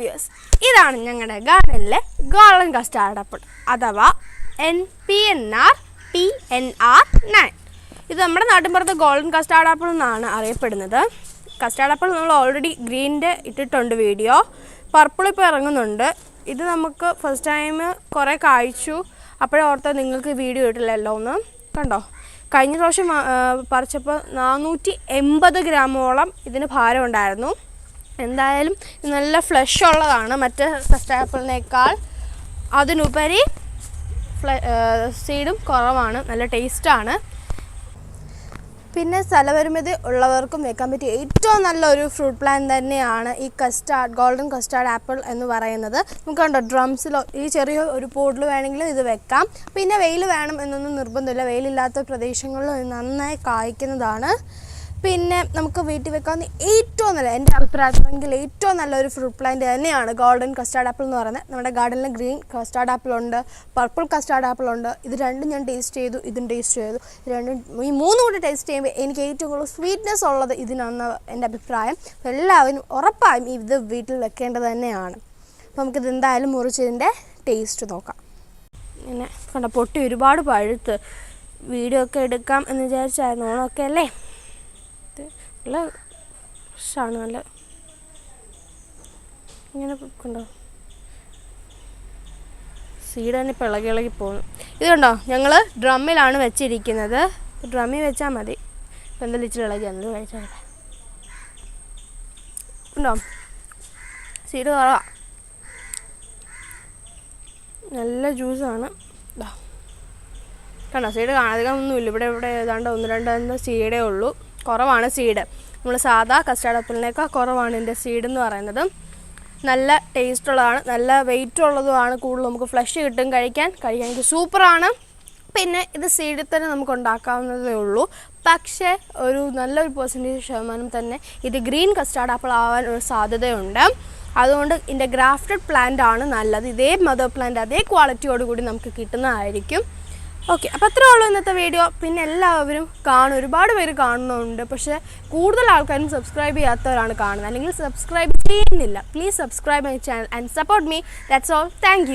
Views ഇതാണ് ഞങ്ങളുടെ ഗാർഡനിലെ ഗോൾഡൻ കസ്റ്റാർഡ് ആപ്പിൾ അഥവാ N P N R P N R nine ഇത് നമ്മുടെ നാട്ടിൻപുറത്ത് ഗോൾഡൻ കസ്റ്റാർഡ് ആപ്പിൾ എന്നാണ് അറിയപ്പെടുന്നത്. കസ്റ്റാർഡ് ആപ്പിൾ നമ്മൾ ഓൾറെഡി ഗ്രീനിന്റെ ഇട്ടിട്ടുണ്ട് വീഡിയോ പർപ്പിൾ ഇപ്പോൾ ഇറങ്ങുന്നുണ്ട്. ഇത് നമുക്ക് ഫസ്റ്റ് ടൈം കുറേ കായ്ച്ചു അപ്പോഴേ ഓർത്ത നിങ്ങൾക്ക് വീഡിയോ ഇട്ടില്ലല്ലോ ഒന്ന് കണ്ടോ? കഴിഞ്ഞ പ്രാവശ്യം പറിച്ചപ്പോൾ നാനൂറ്റി എൺപത് ഗ്രാമോളം ഇതിന് ഭാരം ഉണ്ടായിരുന്നു എന്തായാലും നല്ല ഫ്ലഷ് ഉള്ളതാണ് മറ്റ് ഫസ്റ്റ് ആപ്പിളിനേക്കാൾ അതിനുപരി സീഡും കുറവാണ് നല്ല ടേസ്റ്റാണ് പിന്നെ സ്ഥലപരിമിതി ഉള്ളവർക്കും വെക്കാൻ പറ്റിയ ഏറ്റവും നല്ലൊരു ഫ്രൂട്ട് പ്ലാൻ തന്നെയാണ് ഈ കസ്റ്റാർഡ് ഗോൾഡൻ കസ്റ്റാർഡ് ആപ്പിൾ എന്ന് പറയുന്നത്. നമുക്ക് കണ്ടോ ഡ്രംസിലോ ഈ ചെറിയ ഒരു പോഡിൽ വേണമെങ്കിലും ഇത് വെക്കാം. പിന്നെ വെയിൽ വേണം എന്നൊന്നും നിർബന്ധമില്ല. വെയിലില്ലാത്ത പ്രദേശങ്ങളിൽ ഇത് നന്നായി കായ്ക്കുന്നതാണ്. പിന്നെ നമുക്ക് വീട്ടിൽ വെക്കാവുന്ന ഏറ്റവും നല്ല എന്റെ അഭിപ്രായത്തിലെങ്കിൽ ഏറ്റവും നല്ലൊരു ഫ്രൂട്ട് പ്ലാന്റ് തന്നെയാണ് ഗോൾഡൻ കസ്റ്റാർഡ് ആപ്പിൾ എന്ന് പറയുന്നത്. നമ്മുടെ ഗാർഡനിൽ ഗ്രീൻ കസ്റ്റാർഡ് ആപ്പിൾ ഉണ്ട് പർപ്പിൾ കസ്റ്റാർഡ് ആപ്പിൾ ഉണ്ട്. ഇത് രണ്ടും ഞാൻ ടേസ്റ്റ് ചെയ്തു ഇതും ടേസ്റ്റ് ചെയ്തു. രണ്ടും ഈ മൂന്നും കൂടി ടേസ്റ്റ് ചെയ്യുമ്പോൾ എനിക്ക് ഏറ്റവും കൂടുതൽ സ്വീറ്റ്നെസ് ഉള്ളത് ഇതിനാണെന്ന് എന്റെ അഭിപ്രായം. എല്ലാവരും ഉറപ്പായും ഇത് വീട്ടിൽ വെക്കേണ്ടത് തന്നെയാണ്. അപ്പോൾ നമുക്കിത് എന്തായാലും മുറിച്ച് ഇതിന്റെ ടേസ്റ്റ് നോക്കാം. പിന്നെ കണ്ട പൊട്ടി ഒരുപാട് പഴുത്ത്. വീഡിയോ ഒക്കെ എടുക്കാം എന്ന് വിചാരിച്ചായിരുന്നു ഓണമൊക്കെ അല്ലേ? നല്ല ഫ്രഷാണ് നല്ല ഇങ്ങനെ കണ്ടോ സീഡ് തന്നെ ഇപ്പം ഇളകി ഇളകി പോകുന്നു. ഇത് കണ്ടോ? ഞങ്ങൾ ഡ്രമ്മിലാണ് വെച്ചിരിക്കുന്നത്. ഡ്രമ്മിൽ വെച്ചാൽ മതി. ഇപ്പം എന്തായാലും ഇച്ചിരി ഇളകി എന്ത് കഴിച്ചാൽ ഉണ്ടോ? സീഡ് കുറവാ. നല്ല ജ്യൂസാണ്. കണ്ടോ? സീഡ് കാണാധികം ഒന്നുമില്ല. ഇവിടെ ഇവിടെ ഏതാണ്ട് ഒന്ന് രണ്ട് സീഡേ ഉള്ളൂ. കുറവാണ് സീഡ് നമ്മൾ സാധാ കസ്റ്റാർഡ് ആപ്പിളിനേക്കാൾ കുറവാണ് ഇതിന്റെ സീഡ് എന്ന് പറയുന്നത്. നല്ല ടേസ്റ്റ് ഉള്ളതാണ് നല്ല വെയിറ്റ് ഉള്ളതുമാണ് കൂടുതൽ നമുക്ക് ഫ്ലഷ് കിട്ടും കഴിക്കാൻ. കഴിക്കാൻ സൂപ്പറാണ് പിന്നെ ഇത് സീഡിൽ തന്നെ നമുക്ക് ഉണ്ടാക്കാവുന്നതേ ഉള്ളൂ. പക്ഷേ ഒരു നല്ലൊരു പെർസെന്റേജ് ശതമാനം തന്നെ ഇത് ഗ്രീൻ കസ്റ്റാർഡ് ആപ്പിൾ ആവാൻ ഒരു സാധ്യതയുണ്ട്. അതുകൊണ്ട് ഇതിന്റെ ഗ്രാഫ്റ്റഡ് പ്ലാന്റ് ആണ് നല്ലത്. ഇതേ മദർ പ്ലാന്റ് അതേ ക്വാളിറ്റിയോടുകൂടി നമുക്ക് കിട്ടുന്നതായിരിക്കും. ഓക്കെ അപ്പോൾ അത്രേ ഉള്ളൂ ഇന്നത്തെ വീഡിയോ. പിന്നെ എല്ലാവരും കാണും. ഒരുപാട് പേര് കാണുന്നുണ്ട്. പക്ഷേ കൂടുതൽ ആൾക്കാരും സബ്സ്ക്രൈബ് ചെയ്യാത്തവരാണ് കാണുന്നത്. അല്ലെങ്കിൽ സബ്സ്ക്രൈബ് ചെയ്യുന്നില്ല. Please subscribe my channel and support me that's all thank